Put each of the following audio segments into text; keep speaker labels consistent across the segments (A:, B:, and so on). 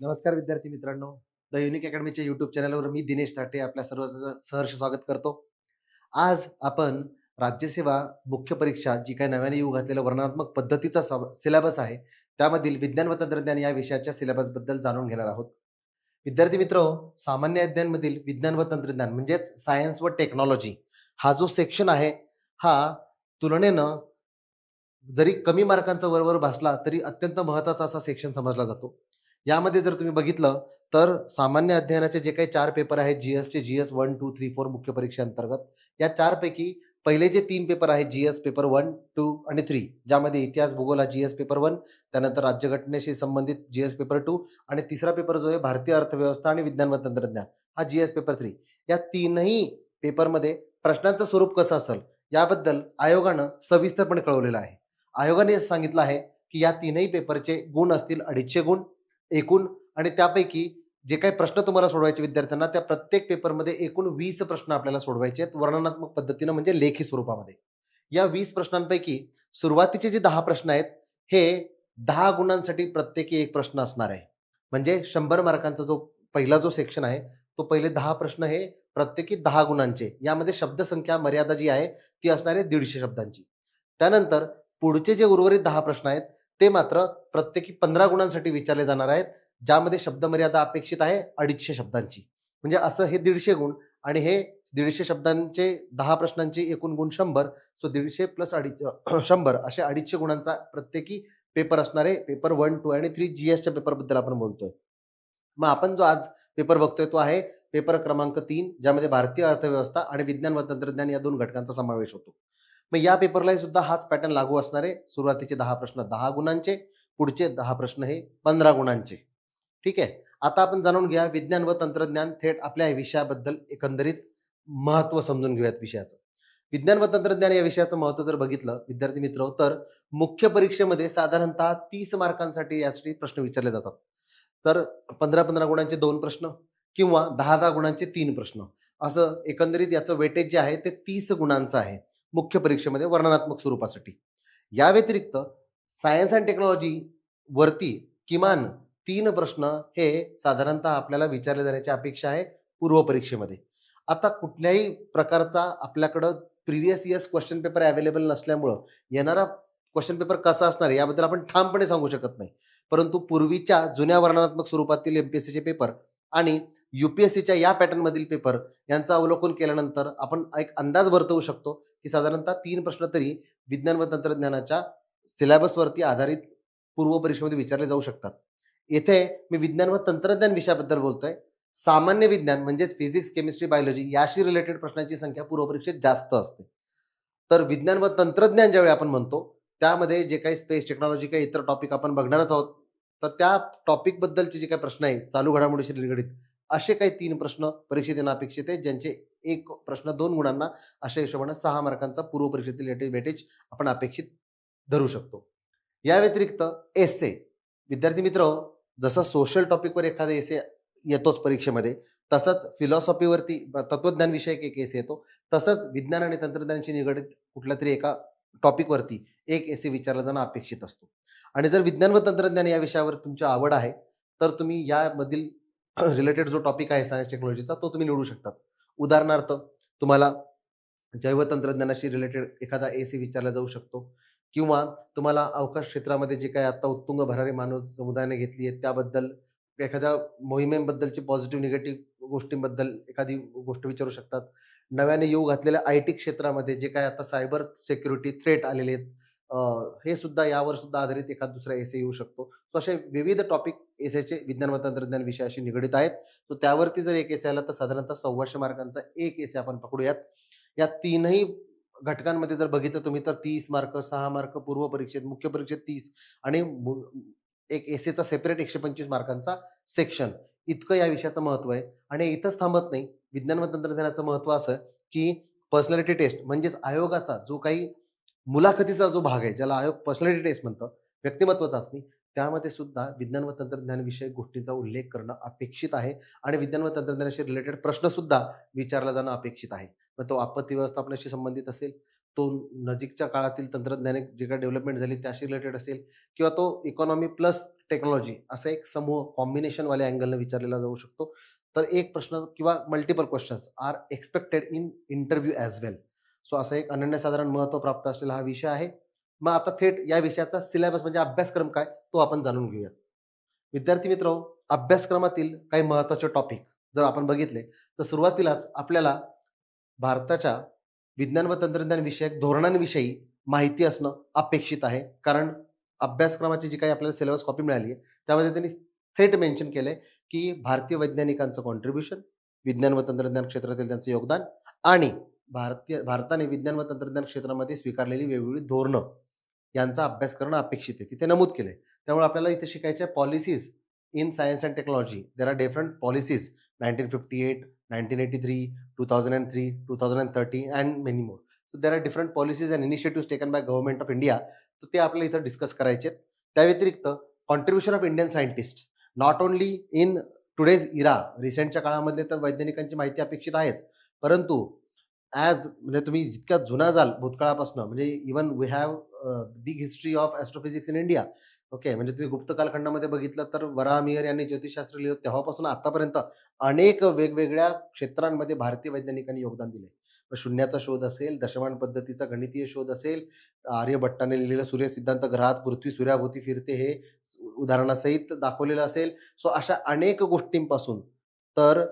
A: नमस्कार विद्यार्थी मित्रांनो. द युनिक अकॅडमीच्या युट्यूब चॅनलवर मी दिनेश ताटे आपल्या सर्व सहर्ष स्वागत करतो. आज आपण राज्यसेवा मुख्य परीक्षा जी काही नव्याने येऊ घातलेल्या वर्णनात्मक पद्धतीचा सिलेबस आहे त्यामधील विज्ञान व तंत्रज्ञान या विषयाच्या सिलेबसबद्दल जाणून घेणार आहोत. विद्यार्थी मित्र सामान्य अध्ययनमधील विज्ञान व तंत्रज्ञान म्हणजेच सायन्स व टेक्नॉलॉजी हा जो सेक्शन आहे हा तुलनेनं जरी कमी मार्कांचा वरवर भासला तरी अत्यंत महत्त्वाचा असा सेक्शन समजला जातो. यामध्ये जर तुम्ही बघितलं तर सामान्य अध्ययनाचे जे काही चार पेपर आहेत जीएसचे GS one two three four मुख्य परीक्षेअंतर्गत या चारपैकी पहिले जे तीन पेपर आहेत जीएस पेपर वन टू आणि थ्री ज्यामध्ये इतिहास भूगोल हा जीएस पेपर वन त्यानंतर राज्यघटनेशी संबंधित जीएस पेपर टू आणि तिसरा पेपर जो आहे भारतीय अर्थव्यवस्था आणि विज्ञान व तंत्रज्ञान हा जीएस पेपर थ्री या तीनही पेपरमध्ये प्रश्नांचं स्वरूप कसं असेल याबद्दल आयोगानं सविस्तरपणे कळवलेलं आहे. आयोगाने सांगितलं आहे की या तीनही पेपरचे गुण असतील अडीचशे गुण एकूण आणि त्यापैकी जे काही प्रश्न तुम्हाला सोडवायचे विद्यार्थ्यांना त्या प्रत्येक पेपरमध्ये एकूण वीस प्रश्न आपल्याला सोडवायचे आहेत वर्णनात्मक पद्धतीनं म्हणजे लेखी स्वरूपामध्ये. या वीस प्रश्नांपैकी सुरुवातीचे जे दहा प्रश्न आहेत हे दहा गुणांसाठी प्रत्येकी एक प्रश्न असणार आहे. म्हणजे शंभर मार्कांचा जो पहिला जो सेक्शन आहे तो पहिले दहा प्रश्न हे प्रत्येकी दहा गुणांचे. यामध्ये शब्दसंख्या मर्यादा जी आहे ती असणार आहे दीडशे शब्दांची. त्यानंतर पुढचे जे उर्वरित दहा प्रश्न आहेत ते मात्र प्रत्येकी पंधरा गुणांसाठी विचारले जाणार आहेत ज्यामध्ये शब्दमर्यादा अपेक्षित आहे अडीचशे शब्दांची. म्हणजे असं हे दीडशे गुण आणि हे दीडशे शब्दांचे दहा प्रश्नांचे एकूण गुण शंभर सो दीडशे प्लस अडीच शंभर असे अडीचशे गुणांचा प्रत्येकी पेपर असणारे पेपर वन टू आणि थ्री जी एसच्या पेपरबद्दल आपण बोलतोय. मग आपण जो आज पेपर बघतोय तो आहे पेपर क्रमांक तीन ज्यामध्ये भारतीय अर्थव्यवस्था आणि विज्ञान व तंत्रज्ञान या दोन घटकांचा समावेश होतो. मग या पेपरला सुद्धा हाच पॅटर्न लागू असणार आहे. सुरुवातीचे दहा प्रश्न दहा गुणांचे पुढचे दहा प्रश्न हे पंधरा गुणांचे. ठीक आहे? आता आपण जाणून घ्या विज्ञान व तंत्रज्ञान थेट आपल्या विषयाबद्दल एकंदरीत महत्त्व समजून घेऊयात विषयाचं. विज्ञान व तंत्रज्ञान या विषयाचं महत्त्व जर बघितलं विद्यार्थी मित्र तर मुख्य परीक्षेमध्ये साधारणतः तीस मार्कांसाठी यासाठी प्रश्न विचारले जातात. तर पंधरा पंधरा गुणांचे दोन प्रश्न किंवा दहा दहा गुणांचे तीन प्रश्न. असं एकंदरीत याचं वेटेज जे आहे ते तीस गुणांचं आहे. मुख्य परीक्षेमध्ये वर्णनात्मक स्वरूपासाठी. या व्यतिरिक्त सायन्स अँड टेक्नॉलॉजी वरती किमान तीन प्रश्न हे साधारणतः आपल्याला विचारले जाण्याची अपेक्षा आहे पूर्व परीक्षेमध्ये आता कुठल्याही प्रकारचा आपल्याकडं previous years question paper available नसल्यामुळं येणारा क्वेश्चन पेपर कसा असणार याबद्दल आपण ठामपणे सांगू शकत नाही. परंतु पूर्वीच्या जुन्या वर्णनात्मक स्वरूपातील एमपीएससीचे पेपर आणि युपीएससीच्या या पॅटर्न मधील पेपर यांचं अवलोकन केल्यानंतर आपण एक अंदाज वर्तवू शकतो की साधारणतः तीन प्रश्न तरी विज्ञान व तंत्रज्ञानाच्या सिलेबसवरती आधारित पूर्व परीक्षेमध्ये विचारले जाऊ शकतात. येथे मी विज्ञान व तंत्रज्ञान विषयाबद्दल बोलतोय. सामान्य विज्ञान म्हणजेच फिजिक्स केमिस्ट्री बायोलॉजी याशी रिलेटेड प्रश्नांची संख्या पूर्व परीक्षेत जास्त असते. तर विज्ञान व तंत्रज्ञान ज्यावेळी आपण म्हणतो त्यामध्ये जे काही स्पेस टेक्नॉलॉजी काही इतर टॉपिक आपण बघणारच आहोत तर त्या टॉपिकबद्दलचे जे काही प्रश्न आहेत चालू घडामोडीशी निगडीत असे काही तीन प्रश्न परीक्षेत येणं अपेक्षित आहे ज्यांचे एक प्रश्न दोन गुणांना अशा हिशोबाने सहा मार्कांचा पूर्व परीक्षेतील वेटेज आपण अपेक्षित धरू शकतो. या व्यतिरिक्त एसे विद्यार्थी मित्र जसं सोशल टॉपिकवर एखादा एसे येतोच परीक्षेमध्ये तसंच फिलॉसॉफीवरती तत्वज्ञान विषयक एक एसे येतो तसंच विज्ञान आणि तंत्रज्ञानाशी निगडीत कुठल्या तरी एका टॉपिकवरती एक एसे विचारला जाणं अपेक्षित असतो. आणि जर विज्ञान व तंत्रज्ञान या विषयावर तुमची आवड आहे तर तुम्ही यामधील रिलेटेड जो टॉपिक आहे सायन्स टेक्नॉलॉजीचा तो तुम्ही निवडू शकतात. उदाहरणार्थ तुम्हाला जैवतंत्रज्ञानाशी रिलेटेड एखादा ए सी विचारला जाऊ शकतो किंवा तुम्हाला अवकाश क्षेत्रामध्ये जे काही आता उत्तुंग भरारी मानव समुदायाने घेतली आहे त्याबद्दल एखाद्या मोहिमेबद्दलची पॉझिटिव्ह निगेटिव्ह गोष्टींबद्दल एखादी गोष्ट विचारू शकतात. नव्याने येऊ घातलेल्या आय टी क्षेत्रामध्ये जे काय आता सायबर सिक्युरिटी थ्रेट आलेले आहेत हे सुद्धा यावर सुद्धा आधारित एखाद दुसरा एसे येऊ शकतो. सो असे विविध टॉपिक एसेचे विज्ञान व तंत्रज्ञान विषयाशी निगडीत आहेत. सो त्यावरती जर एक एसे आला तर साधारणतः सव्वाशे मार्कांचा एक एसे आपण पकडूयात. या तीनही घटकांमध्ये जर बघितलं तुम्ही तर तीस मार्क सहा मार्क पूर्व परीक्षेत मुख्य परीक्षेत तीस आणि एक एसेचा सेपरेट एकशे पंचवीस मार्कांचा सेक्शन इतकं या विषयाचं महत्त्व आहे. आणि इथंच थांबत नाही. विज्ञान व तंत्रज्ञानाचं महत्त्व असं की पर्सनॅलिटी टेस्ट म्हणजेच आयोगाचा जो काही मुलाखतीचा जो भाग आहे ज्याला आयोग पर्सनॅलिटी टेस्ट म्हणतं व्यक्तिमत्व चाचणी त्यामध्ये सुद्धा विज्ञान व तंत्रज्ञान विषयक गोष्टींचा उल्लेख करणं अपेक्षित आहे आणि विज्ञान व तंत्रज्ञानाशी रिलेटेड प्रश्न सुद्धा विचारला जाणं अपेक्षित आहे. मग तो आपत्ती व्यवस्थापनाशी संबंधित असेल तो नजीकच्या काळातील तंत्रज्ञानिक जे काही डेव्हलपमेंट झाली त्याशी रिलेटेड असेल किंवा तो इकॉनॉमी प्लस टेक्नॉलॉजी असा एक समूह कॉम्बिनेशनवाल्या अँगलनं विचारलेला जाऊ शकतो. तर एक प्रश्न किंवा multiple questions are expected in interview as well so असा एक अनन्यसाधारण महत्त्व प्राप्त असलेला हा विषय आहे. मग आता थेट या विषयाचा सिलेबस म्हणजे अभ्यासक्रम काय तो आपण जाणून घेऊयात. विद्यार्थी मित्र अभ्यासक्रमातील काही महत्त्वाचे टॉपिक जर आपण बघितले तर सुरुवातीलाच आपल्याला भारताच्या विज्ञान व तंत्रज्ञान विषयक धोरणांविषयी माहिती असणं अपेक्षित आहे. कारण अभ्यासक्रमाची जी काही आपल्याला सिलेबस कॉपी मिळाली आहे त्यामध्ये त्यांनी थेट मेन्शन केलंय की भारतीय वैज्ञानिकांचं कॉन्ट्रीब्युशन विज्ञान व तंत्रज्ञान क्षेत्रातील त्यांचं योगदान आणि भारतीय भारताने विज्ञान व तंत्रज्ञान क्षेत्रामध्ये स्वीकारलेली वेगवेगळी धोरणं यांचा अभ्यास करणं अपेक्षित आहे. तिथे नमूद केले त्यामुळे आपल्याला इथे शिकायच्या policies in science and technology there are different policies nineteen fifty eight nineteen eighty three two thousand and three two thousand and thirty and many more so there are different policies and initiative taken by government of India तर ते आपल्याला इथं discuss करायचे आहेत त्या व्यतिरिक्त contribution of Indian scientist not only in today's era रिसेंटच्या काळामध्ये तर वैज्ञानिकांची माहिती अपेक्षित आहेच. परंतु ॲज म्हणजे तुम्ही जितक्या जुना जाल भूतकाळापासून म्हणजे even we have big history of astrophysics in India okay म्हणजे तुम्ही गुप्त कालखंडामध्ये बघितलं तर वराहमियर यांनी ज्योतिषशास्त्र लिहिलं तेव्हापासून आतापर्यंत अनेक वेगवेगळ्या क्षेत्रांमध्ये भारतीय वैज्ञानिकांनी योगदान दिले शून्याचा शोध असेल दशमान पद्धतीचा गणितीय शोध असेल आर्यभट्टाने लिहिलेलं सूर्य सिद्धांत ग्रहात पृथ्वी सूर्याभोवती फिरते हे उदाहरणासहित दाखवलेलं असेल. सो अशा अनेक गोष्टींपासून तर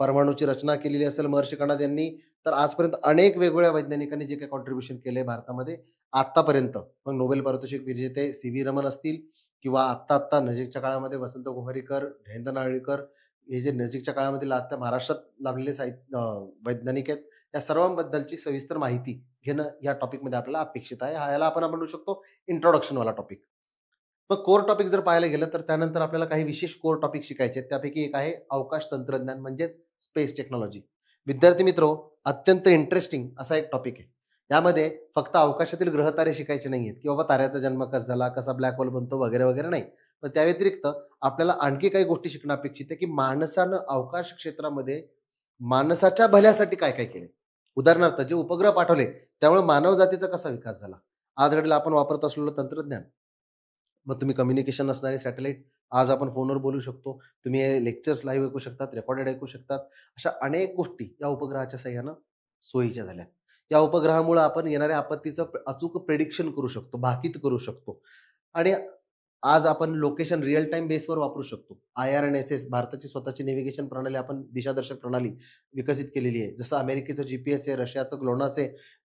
A: परमाणूची रचना केलेली असेल महर्षी कणाद यांनी तर आजपर्यंत अनेक वेगवेगळ्या वैज्ञानिकांनी जे काही कॉन्ट्रीब्युशन केले भारतामध्ये आतापर्यंत मग नोबेल पारितोषिक विजेते सी व्ही रमन असतील किंवा आत्ता आत्ता नजीकच्या काळामध्ये वसंत गोहरीकर जयंत नारळीकर हे जे नजीकच्या काळामध्ये आता महाराष्ट्रात लाभलेले साहित्य वैज्ञानिक आहेत या सर्वांबद्दलची सविस्तर माहिती घेणं या टॉपिकमध्ये आपल्याला अपेक्षित आहे. हा याला आपण म्हणू शकतो इंट्रोडक्शनवाला टॉपिक मग कोर टॉपिक जर पाहायला गेलं तर त्यानंतर आपल्याला काही विशेष कोर टॉपिक शिकायचे आहेत. त्यापैकी एक आहे अवकाश तंत्रज्ञान म्हणजेच स्पेस टेक्नॉलॉजी विद्यार्थी मित्र अत्यंत इंटरेस्टिंग असा एक टॉपिक आहे. यामध्ये फक्त अवकाशातील ग्रहतारे शिकायचे नाही आहेत की बाबा ताऱ्याचा जन्म कसा झाला कसा ब्लॅक होल बनतो वगैरे वगैरे नाही. पण त्या व्यतिरिक्त आपल्याला आणखी काही गोष्टी शिकणं अपेक्षित आहे की माणसानं अवकाश क्षेत्रामध्ये माणसाच्या भल्यासाठी काय काय केले उदाहरणार्थ जे उपग्रह पाठवले त्यामुळे मानवजातीचा कसा विकास झाला? आज घडीला आपण वापरत असलेलं तंत्रज्ञान. मग तुम्ही कम्युनिकेशन असणारे सॅटेलाइट आज आपण फोनवर बोलू शकतो. तुम्ही हे लेक्चर्स लाईव्ह ऐकू शकतात रेकॉर्डेड ऐकू शकतात. अशा अनेक गोष्टी या उपग्रहाच्या सहाय्यानं सोयीच्या झाल्या या उपग्रहामुळे आपण येणाऱ्या आपत्तीचं अचूक प्रेडिक्शन करू शकतो भाकीत करू शकतो. आणि आज आपण लोकेशन रिअल टाइम बेसवर वापरू शकतो. I R N S S भारताची स्वतःची नेव्हिगेशन प्रणाली आपण दिशादर्शक प्रणाली विकसित केलेली आहे. जसं अमेरिकेचं जीपीएस आहे रशियाचं ग्लोनास आहे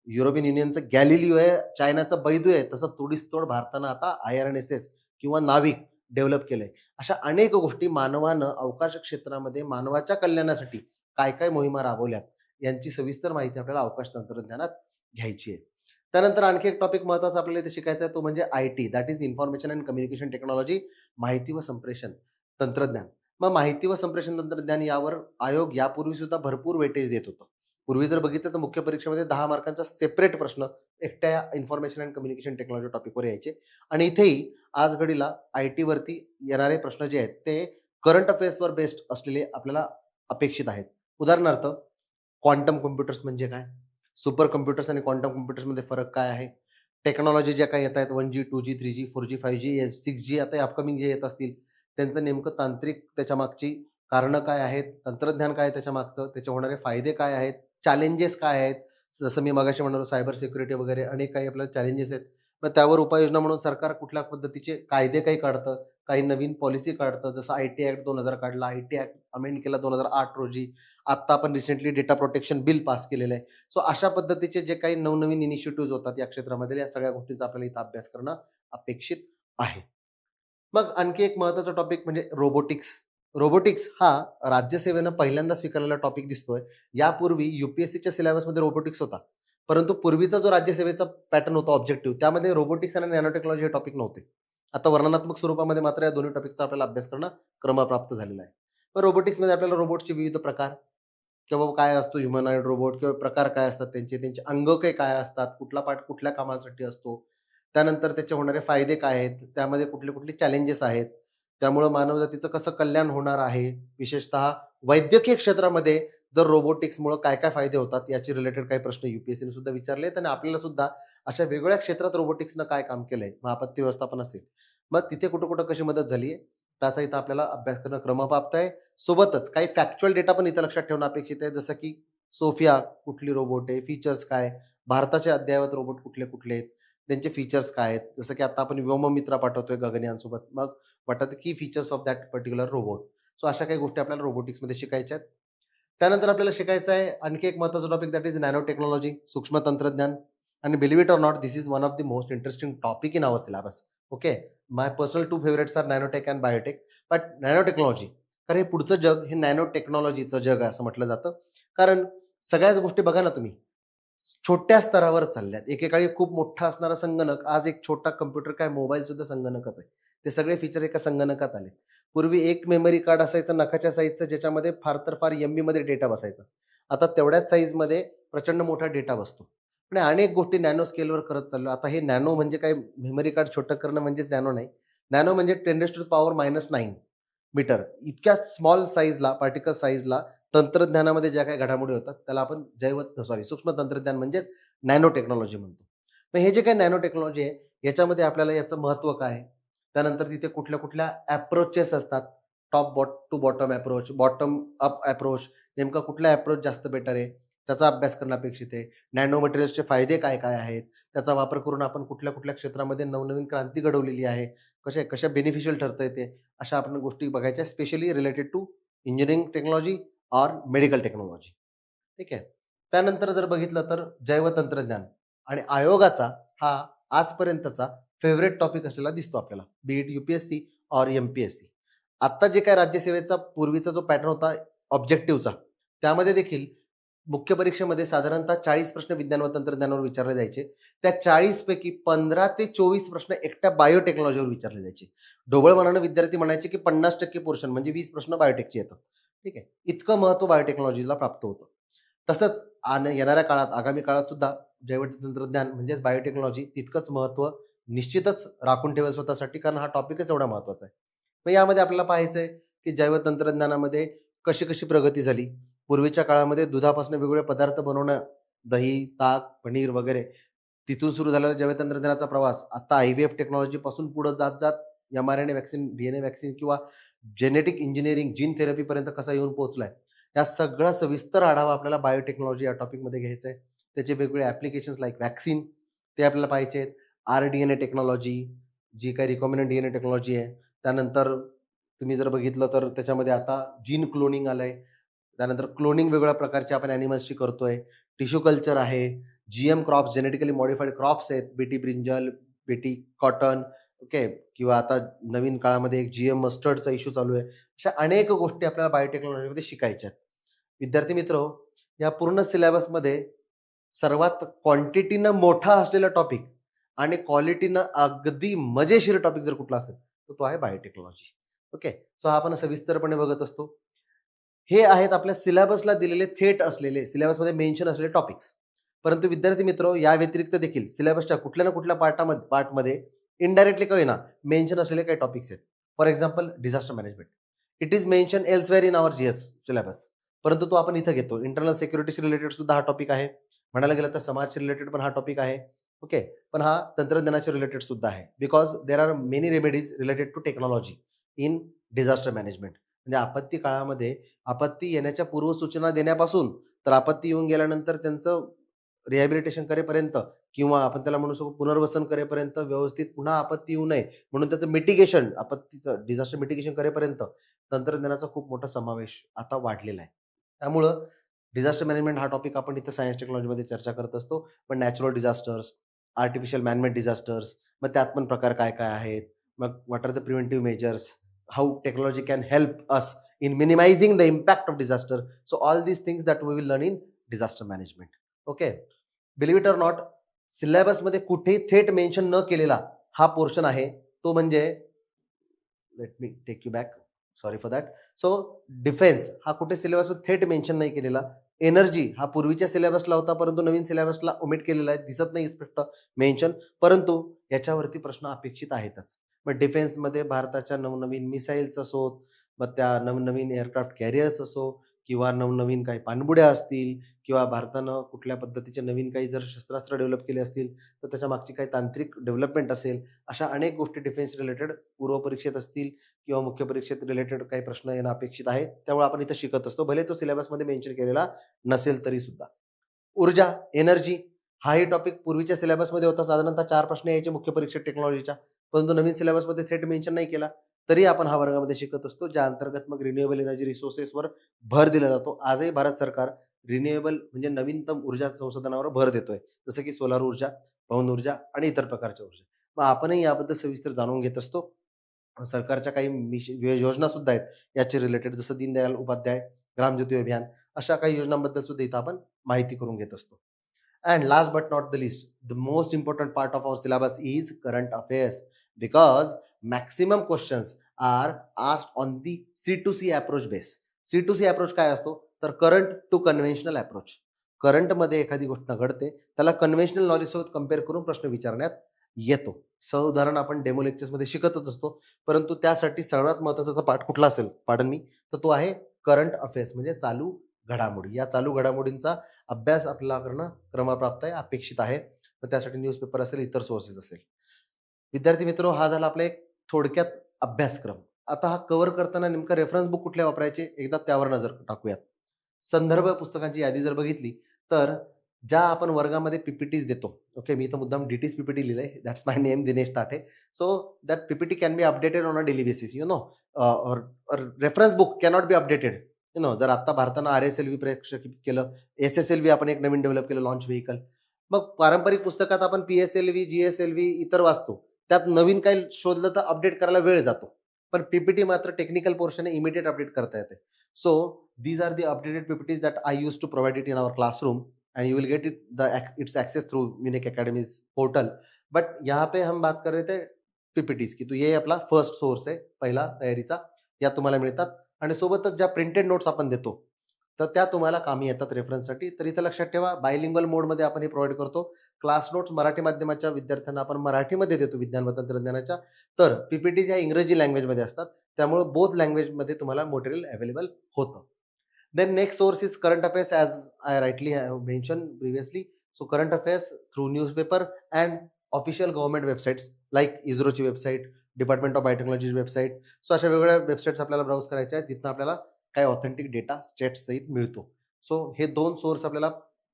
A: युरोपियन युनियनचं गॅलिलिओ आहे चायनाचं बैदू आहे तसं तोडीस तोड भारतानं आता I R N S S किंवा नाविक डेव्हलप केलंय. अशा अनेक गोष्टी मानवानं अवकाश क्षेत्रामध्ये मानवाच्या कल्याणासाठी काय काय मोहिमा राबवल्यात यांची सविस्तर माहिती आपल्याला अवकाश तंत्रज्ञानात घ्यायची आहे. त्यानंतर आणखी एक टॉपिक महत्त्वाचा आपल्याला इथे शिकायचा आहे तो म्हणजे I T that is information and communication technology माहिती व संप्रेषण तंत्रज्ञान. मग माहिती व संप्रेषण तंत्रज्ञान यावर आयोग यापूर्वी सुद्धा भरपूर वेटेज देत होतं. पूर्वी जर बघितलं तर मुख्य परीक्षेमध्ये दहा मार्कांचा सेपरेट प्रश्न एकट्या इन्फॉर्मेशन अँड कम्युनिकेशन टेक्नॉलॉजी टॉपिकवर यायचे. आणि इथेही आज घडीला आय टीवरती येणारे प्रश्न जे आहेत ते करंट अफेअर्सवर बेस्ड असलेले आपल्याला अपेक्षित आहेत. उदाहरणार्थ क्वांटम कम्प्युटर्स म्हणजे काय? सुपर कम्प्युटर्स आणि क्वांटम कम्प्युटर्समध्ये फरक काय आहे? टेक्नॉलॉजी ज्या काही येत आहेत one G two G three G four G five G six G आता अपकमिंग जे येत असतील त्यांचं नेमकं तांत्रिक त्याच्या मागची कारणं काय आहेत? तंत्रज्ञान काय त्याच्या मागचं त्याचे होणारे फायदे काय आहेत? चॅलेंजेस काय आहेत? जसं मी मगाशी म्हणालो सायबर सिक्युरिटी वगैरे अनेक काही आपल्याला चॅलेंजेस आहेत. मग त्यावर उपाययोजना म्हणून सरकार कुठल्या पद्धतीचे कायदे काही काढतं? काही नवीन पॉलिसी काढतं? जसं आय टी ॲक्ट दोन हजार काढला. आय टी ऍक्ट अमेंड केला दोन हजार आठ रोजी. आत्ता आपण recently data protection bill pass केलेलं आहे. सो अशा पद्धतीचे जे काही नवनवीन इनिशिएटिव्ह होतात या क्षेत्रामध्ये या सगळ्या गोष्टींचा आपल्याला इथं अभ्यास करणं अपेक्षित आहे. मग आणखी एक महत्त्वाचा टॉपिक म्हणजे रोबोटिक्स रोबोटिक्स हा राज्यसेवेनं पहिल्यांदा स्वीकारलेला टॉपिक दिसतोय. यापूर्वी युपीएससीच्या सिलेबसमध्ये रोबोटिक्स होता. परंतु पूर्वीचा जो राज्यसेवेचा पॅटर्न होता ऑब्जेक्टिव्ह त्यामध्ये रोबोटिक्स आणि नॅनोटेक्नॉलॉजी हे टॉपिक नव्हते. आता वर्णनात्मक स्वरूपामध्ये मात्र या दोन्ही टॉपिकचा आपल्याला अभ्यास करणं क्रमप्राप्त झालेला आहे. पण रोबोटिक्समध्ये आपल्याला रोबोटचे विविध प्रकार किंवा काय असतो ह्युमनॉइड रोबोट किंवा प्रकार काय असतात त्यांचे त्यांचे अंग काय काय असतात कुठला पार्ट कुठल्या कामासाठी असतो त्यानंतर त्याचे होणारे फायदे काय आहेत त्यामध्ये कुठले कुठले चॅलेंजेस आहेत त्यामुळं मानवजातीचं कसं कल्याण होणार आहे? विशेषतः वैद्यकीय क्षेत्रामध्ये जर रोबोटिक्समुळे काय काय फायदे होतात याची रिलेटेड काही प्रश्न युपीएससीने सुद्धा विचारले आहेत आणि आपल्याला सुद्धा अशा वेगवेगळ्या क्षेत्रात रोबोटिक्सनं काय काम केलंय मग आपत्ती व्यवस्थापन असेल. मग तिथे कुठं कुठं कशी मदत झाली आहे? त्याचा इथं आपल्याला अभ्यास करणं क्रमप्राप्त आहे. सोबतच काही फॅक्च्युअल डेटा पण इथं लक्षात ठेवणं अपेक्षित आहे. जसं की सोफिया कुठली रोबोट आहे? फीचर्स काय? भारताचे अद्ययावत रोबोट कुठले कुठले आहेत? त्यांचे फीचर्स काय आहेत? जसं की आता आपण व्योममित्रा पाठवतोय गगनयानसोबत. मग वाटतं की features of that particular robot so अशा काही गोष्टी आपल्याला रोबोटिक्समध्ये शिकायच्या आहेत. त्यानंतर आपल्याला शिकायचं आहे आणखी एक महत्त्वाचा topic that is nano technology सूक्ष्म तंत्रज्ञान. आणि believe it or not this is one of the most interesting topic in our syllabus okay my personal two favourites are nanotech and biotech but nano technology कारण हे पुढचं जग हे nano टेक्नॉलॉजीचं जग आहे असं म्हटलं जातं. कारण सगळ्याच गोष्टी बघा ना तुम्ही. छोट्या स्तरावर चालल्यात. एकेकाळी खूप मोठा असणारा संगणक आज एक छोटा कम्प्युटर काय मोबाईल सुद्धा संगणकच आहे. ते सगळे फीचर एका संगणकात आले. पूर्वी एक मेमरी कार्ड असायचं नखाच्या साईजचं ज्याच्यामध्ये फार तर फार एममध्ये डेटा बसायचा. आता तेवढ्याच साईजमध्ये प्रचंड मोठा डेटा बसतो. पण अनेक गोष्टी नॅनो स्केलवर करत चाललो. आता हे नॅनो म्हणजे काय? मेमरी कार्ड छोटं करणं म्हणजेच नॅनो नाही. नॅनो म्हणजे ten to power minus nine metre इतक्या स्मॉल साईजला पार्टिकल साईजला तंत्रज्ञानामध्ये ज्या काही घडामोडी होतात त्याला आपण जैव सॉरी सूक्ष्म तंत्रज्ञान म्हणजेच नॅनो टेक्नॉलॉजी म्हणतो. मग हे जे काही नॅनो टेक्नॉलॉजी आहे याच्यामध्ये आपल्याला याचं महत्त्व काय आहे? त्यानंतर तिथे कुठल्या कुठल्या अप्रोचेस असतात. Top bot to bottom approach bottom up approach नेमका कुठला अप्रोच जास्त बेटर आहे? त्याचा अभ्यास करणं अपेक्षित आहे. नॅनो मटेरियल्सचे फायदे काय काय आहेत? त्याचा वापर करून आपण कुठल्या कुठल्या क्षेत्रामध्ये नवनवीन क्रांती घडवलेली आहे? कशा कशा बेनिफिशियल ठरतं ते? अशा आपण गोष्टी बघायच्या specially related to engineering technology or medical technology ठीक आहे? त्यानंतर जर बघितलं तर जैवतंत्रज्ञान आणि आयोगाचा हा आजपर्यंतचा फेवरेट टॉपिक असलेला दिसतो आपल्याला. Be it UPSC or M P S C आत्ता जे काय राज्यसेवेचा पूर्वीचा जो पॅटर्न होता ऑब्जेक्टिव्हचा त्यामध्ये देखील मुख्य परीक्षेमध्ये साधारणतः चाळीस प्रश्न विज्ञान व तंत्रज्ञानावर विचारले जायचे. त्या चाळीस पैकी पंधरा ते चोवीस प्रश्न एकट्या बायोटेक्नॉलॉजीवर विचारले जायचे. ढोबळ मनानं विद्यार्थी म्हणायचे की पन्नास टक्के पोर्शन म्हणजे वीस प्रश्न बायोटेकचे येतात. ठीक आहे? इतकं महत्त्व बायोटेक्नॉलॉजीला प्राप्त होतं. तसंच आण येणाऱ्या काळात आगामी काळात सुद्धा जैव तंत्रज्ञान म्हणजेच बायोटेक्नॉलॉजी तितकंच महत्त्व निश्चितच राखून ठेवेल स्वतःसाठी कारण हा टॉपिकच एवढा महत्त्वाचा आहे. मग यामध्ये आपल्याला पाहायचं आहे की जैव तंत्रज्ञानामध्ये कशी कशी प्रगती झाली? पूर्वीच्या काळामध्ये दुधापासून वेगवेगळे पदार्थ बनवणं दही ताक पनीर वगैरे तिथून सुरू झालेला जैव तंत्रज्ञानाचा प्रवास आता आय व्ही एफ टेक्नॉलॉजीपासून पुढं जात जात M R N A vaccine D N A vaccine किंवा जेनेटिक इंजिनिअरिंग जीन थेरपीपर्यंत कसा येऊन पोहोचलाय? या सगळा सविस्तर आढावा आपल्याला बायोटेक्नॉलॉजी या टॉपिकमध्ये घ्यायचा आहे त्याचे वेगवेगळे ॲप्लिकेशन्स लाईक वॅक्सिन ते आपल्याला पाहिजे आहेत. R D N A technology जी काही recombinant D N A technology आहे त्यानंतर तुम्ही जर बघितलं तर त्याच्यामध्ये आता जीन क्लोनिंग आलंय. त्यानंतर क्लोनिंग वेगवेगळ्या प्रकारचे आपण ॲनिमल्सची करतोय. टिश्यू कल्चर आहे. G M crops genetically modified crops आहेत. Bt brinjal Bt cotton okay किंवा आता नवीन काळामध्ये एक जी एम मस्टर्डचा इश्यू चालू आहे. अशा अनेक गोष्टी आपल्याला बायोटेक्नॉलॉजीमध्ये शिकायच्या आहेत. विद्यार्थी मित्र या पूर्ण सिलेबसमध्ये सर्वात क्वांटिटीनं मोठा असलेला टॉपिक आणि क्वालिटीनं अगदी मजेशीर टॉपिक जर कुठला असेल तर तो आहे बायोटेक्नॉलॉजी ओके सो हा आपण सविस्तरपणे बघत असतो. हे आहेत आपल्या सिलेबसला दिलेले थेट असलेले सिलेबसमध्ये मेन्शन असलेले टॉपिक्स परंतु विद्यार्थी मित्र या व्यतिरिक्त देखील सिलेबसच्या कुठल्या ना कुठल्या पार्टामध्ये पार्टमध्ये इनडायरेक्टली काही ना मेन्शन असलेले काही टॉपिक्स आहेत. For example disaster management it is mention elsewhere in our G S syllabus परंतु तो आपण इथं घेतो. इंटरनल सिक्युरिटीशी रिलेटेड सुद्धा हा टॉपिक आहे. म्हणायला गेलं तर समाजशी रिलेटेड पण हा टॉपिक आहे. ओके? पण हा तंत्रज्ञानाच्या रिलेटेड सुद्धा आहे. Because there are many remedies related to technology in disaster management म्हणजे आपत्ती काळामध्ये आपत्ती येण्याच्या पूर्वसूचना देण्यापासून तर आपत्ती येऊन गेल्यानंतर त्यांचं रिहॅबिलिटेशन करेपर्यंत किंवा आपण त्याला म्हणू शकतो पुनर्वसन करेपर्यंत व्यवस्थित पुन्हा आपत्ती येऊ नये म्हणून त्याचं मिटिगेशन आपत्तीचं डिझास्टर मिटिगेशन करेपर्यंत तंत्रज्ञानाचा खूप मोठा समावेश आता वाढलेला आहे. त्यामुळं डिझास्टर मॅनेजमेंट हा टॉपिक आपण इथं सायन्स टेक्नॉलॉजीमध्ये चर्चा करत असतो. पण natural disasters artificial manmade disasters मग त्यात पण प्रकार काय काय आहेत? मग what are the preventive measures how technology can help us in minimizing the impact of disaster so all these things that we will learn in disaster management okay believe it or not सिलेबसमध्ये कुठेही थेट mention न केलेला हा portion आहे. तो म्हणजे let me take you back sorry for that so defence हा कुठे सिलेबसमध्ये थेट मेन्शन नाही केलेला. एनर्जी हा पूर्वीच्या सिलेबसला होता परंतु नवीन सिलेबसला ओमिट केलेला आहे दिसत नाही स्पष्ट मेन्शन परंतु याच्यावरती प्रश्न अपेक्षित आहेतच. मग डिफेन्समध्ये भारताच्या नवनवीन मिसाईल्स असोत मग त्या नवनवीन एअरक्राफ्ट कॅरियर्स असो किंवा नवनवीन काही पाणबुड्या असतील किंवा भारतानं कुठल्या पद्धतीचे नवीन काही जर शस्त्रास्त्र डेव्हलप केले असतील तर त्याच्या मागची काही तांत्रिक डेव्हलपमेंट असेल अशा अनेक गोष्टी डिफेन्स रिलेटेड पूर्व परीक्षेत असतील किंवा मुख्य परीक्षेत रिलेटेड काही प्रश्न येणं अपेक्षित आहे त्यामुळे आपण इथं शिकत असतो. भले तो सिलेबसमध्ये मेन्शन केलेला नसेल तरी सुद्धा. ऊर्जा एनर्जी हाही टॉपिक पूर्वीच्या सिलेबसमध्ये होता. साधारणतः चार प्रश्न यायचे मुख्य परीक्षेत टेक्नॉलॉजीच्या परंतु नवीन सिलेबसमध्ये थेट मेन्शन नाही केला. तरी आपण हा वर्गामध्ये शिकत असतो ज्या अंतर्गत मग रिन्युएबल एनर्जी रिसोर्सेसवर भर दिला जातो. आजही भारत सरकार रिन्युएबल म्हणजे नवीनतम ऊर्जा संसाधनावर भर देतोय. जसं की सोलार ऊर्जा पवन ऊर्जा आणि इतर प्रकारच्या ऊर्जा. मग आपणही याबद्दल सविस्तर जाणून घेत असतो. सरकारच्या काही योजना सुद्धा आहेत. याचे रिलेटेड जसं दीनदयाल उपाध्याय ग्रामज्योती अभियान अशा काही योजनांबद्दल सुद्धा इथं आपण माहिती करून घेत असतो. And last but not the least the most important part of our syllabus is current affairs because maximum questions are asked on the C to C approach base C to C approach काय असतो? तर current to conventional approach करंटमध्ये एखादी गोष्ट घडते त्याला conventional नॉलेजसोबत compare करून प्रश्न विचारण्यात येतो. सह उदाहरण आपण डेमो लेक्चर्समध्ये शिकतच असतो परंतु त्यासाठी सर्वात महत्त्वाचा पाठ कुठला असेल? पाडन मी. तर तो आहे करंट अफेअर्स म्हणजे चालू घडामोडी. या चालू घडामोडींचा अभ्यास आपल्याला करणं क्रमप्राप्त आहे अपेक्षित आहे. तर त्यासाठी न्यूजपेपर असेल इतर सोर्सेस असेल. विद्यार्थी मित्र हा झाला आपला एक थोडक्यात अभ्यासक्रम. आता हा कव्हर करताना नेमका रेफरन्स बुक कुठल्या वापरायचे? एकदा त्यावर नजर टाकूयात. संदर्भ पुस्तकांची यादी जर बघितली तर ज्या आपण वर्गामध्ये पीपीटीज देतो ओके मी तर मुद्दाम डीटीज पीपीटी लिहिलंय that's my name Dinesh Tathe so that PPT can be updated on a daily basis you know reference book cannot be updated you know जर आता भारतानं आर एस एल व्ही प्रक्षेपित केलं एस एस एल व्ही आपण एक नवीन develop केलं launch vehicle मग पारंपरिक पुस्तकात आपण P S L V G S L V इतर वाचतो त्यात नवीन काही शोधलं तर अपडेट करायला वेळ जातो. पण पीपीटी मात्र टेक्निकल पोर्शन इमिडिएट अपडेट करता येते. So these are the updated PPTs that I use to provide it in our classroom and you will get it the it's access through Munich Academy's portal. But यहाँ पे हम बात कर रहे थे PPTs की तो ये आपला फर्स्ट सोर्स आहे पहिला तयारीचा या तुम्हाला मिळतात. आणि सोबतच ज्या प्रिंटेड नोट्स आपण देतो तर त्या तुम्हाला कामी येतात रेफरन्ससाठी तर इथं लक्षात ठेवा बायलिंगल मोडमध्ये आपण हे प्रोव्हाइड करतो. क्लास नोट्स मराठी माध्यमाच्या विद्यार्थ्यांना आपण मराठीमध्ये देतो विज्ञान व तंत्रज्ञानाच्या. तर पीपीटीज ह्या इंग्रजी लँग्वेजमध्ये असतात त्यामुळे बोथ लँग्वेजमध्ये तुम्हाला मटेरियल अवेलेबल होतं. Then next source is current as I I rightly mentioned previously. So current affairs through newspaper and official government websites like इस्रोची website department of biotechnology website so अशा वेगवेगळ्या वेबसाईट्स आपल्याला browse करायच्या आहेत जिथं आपल्याला काही authentic data states सहित मिळतो. सो हे दोन सोर्स आपल्याला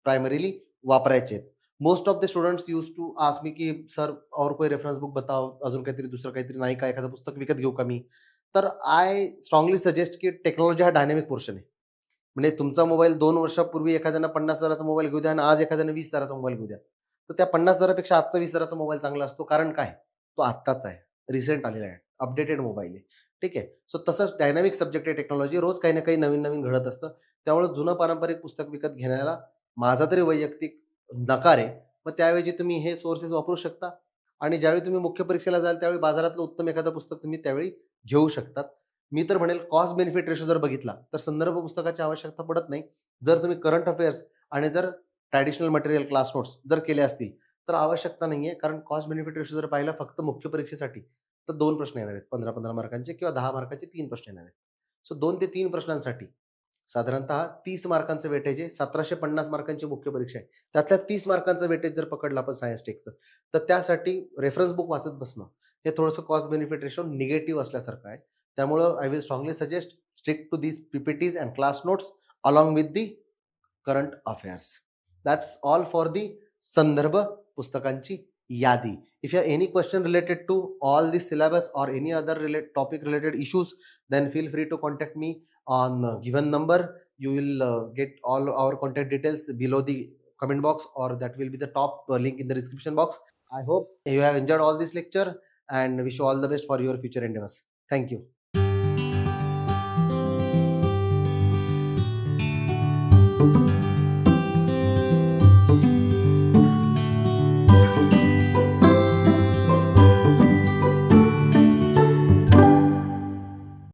A: प्रायमरीली वापरायचे आहेत. Most of the students use to ask me की सर और कोई रेफरन्स बुक बताओ? अजून काहीतरी दुसरं काहीतरी नाही का? एखादं पुस्तक विकत घेऊ का मी? तर आय स्ट्रॉंगली सजेस्ट की टेक्नॉलॉजी हा डायनॅमिक पोर्शन आहे. म्हणजे तुमचा मोबाईल दोन वर्षापूर्वी एखाद्यानं पन्नास हजाराचा मोबाईल घेऊ द्या आणि आज एखाद्यानं वीस हजाराचा मोबाईल घेऊ द्या. तर त्या पन्नास हजारापेक्षा आजचा वीस हजाराचा मोबाईल चांगला असतो. कारण काय? तो आत्ताच आहे. रिसेंट आलेला आहे. अपडेटेड मोबाईल आहे. ठीक आहे? सो तसंच डायनॅमिक सब्जेक्ट आहे टेक्नॉलॉजी रोज काही ना काही नवीन नवीन घडत असतं. त्यामुळे जुनं पारंपरिक पुस्तक विकत घेण्याला माझा तरी वैयक्तिक नकार आहे. मग त्याऐवजी तुम्ही हे सोर्सेस वापरू शकता. आणि ज्यावेळी तुम्ही मुख्य परीक्षेला जाल त्यावेळी बाजारातलं उत्तम एखादं पुस्तक तुम्ही त्यावेळी घेऊ शकतात. मी तर म्हणेल कॉस्ट बेनिफिट रेशो जर बघितला तर संदर्भ पुस्तकाची आवश्यकता पडत नाही. जर तुम्ही करंट अफेअर्स आणि जर ट्रॅडिशनल मटेरियल क्लास नोट्स जर केले असतील तर आवश्यकता नाही आहे कारण कॉस्ट बेनिफिट रेशो जर पाहिला फक्त मुख्य परीक्षेसाठी तर दोन प्रश्न येणार आहेत. पंधरा पंधरा मार्कांचे किंवा दहा मार्कांचे तीन प्रश्न येणार आहेत. सो दोन ते तीन प्रश्नांसाठी साधारणतः तीस मार्कांचं वेटेज आहे. सतराशे पन्नास मार्कांची मुख्य परीक्षा आहे. त्यातल्या तीस मार्कांचं वेटेज जर पकडलं आपण सायन्स टेकचं तर त्यासाठी रेफरन्स बुक वाचत बसणं हे थोडंसं कॉस्ट बेनिफिट रेशो निगेटिव्ह असल्यासारखं आहे. त्यामुळं I will strongly suggest stick to these PPTs and class notes along with the current affairs that's all for the संदर्भ पुस्तकांची यादी if you have any question related to all this syllabus or any other relate, topic related issues then feel free to contact me on uh, given number you will uh, get all our contact details below the comment box or that will be the top uh, link in the description box i hope you have enjoyed all this lecture and wish you all the best for your future endeavors thank you